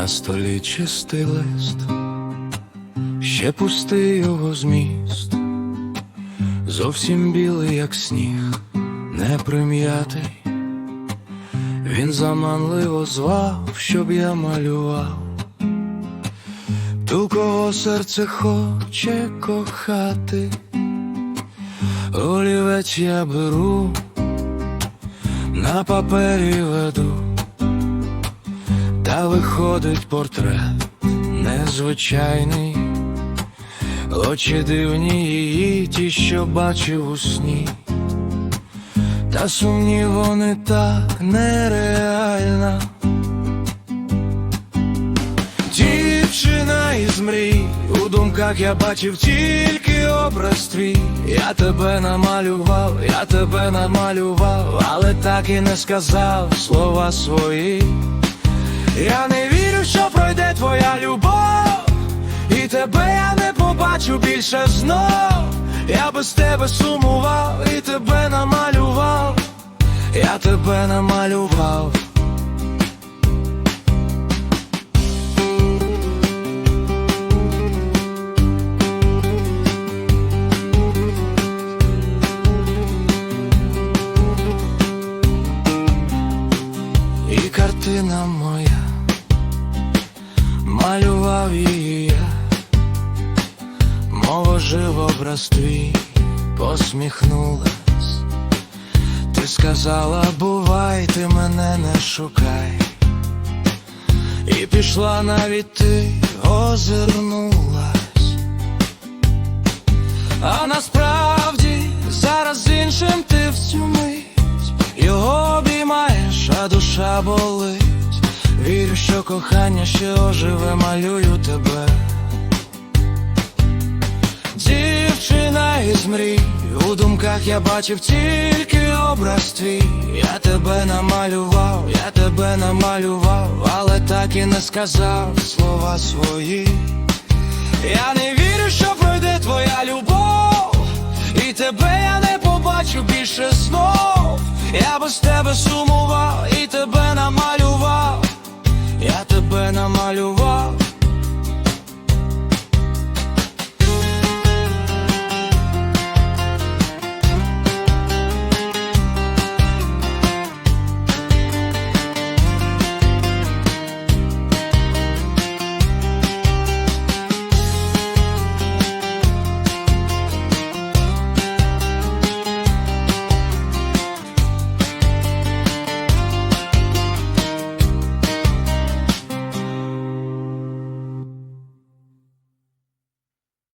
білий чистий лист, ще пустий його зміст, зовсім білий, як сніг, не прим'ятий. Він заманливо звав, щоб я малював. Ту, кого серце хоче кохати, олівець я беру, на папері веду, виходить портрет незвичайний, очі дивні її, ті, що бачив у сні. Та сумні вони так нереальна. Дівчина із мрій, у думках я бачив тільки образ твій. Я тебе намалював, я тебе намалював, але так і не сказав слова свої. Я не вірю, що пройде твоя любов, і тебе я не побачу більше знов. Я без тебе сумував і тебе намалював, я тебе намалював. Картина моя, малював її я, мов ожив образ твій, посміхнулась. Ти сказала, бувай, ти мене не шукай. І пішла навіть ти озирнулась. А насправді зараз з іншим ти в цю мить його обіймаєш, а душа болить. Вірю, що кохання ще оживе, малюю тебе. Дівчина із мрій, у думках я бачив тільки образ твій. Я тебе намалював, я тебе намалював, але так і не сказав слова свої. Я не вірю, що пройде твоя любов, і тебе я не побачу більше знов. Я без тебе сумував і тебе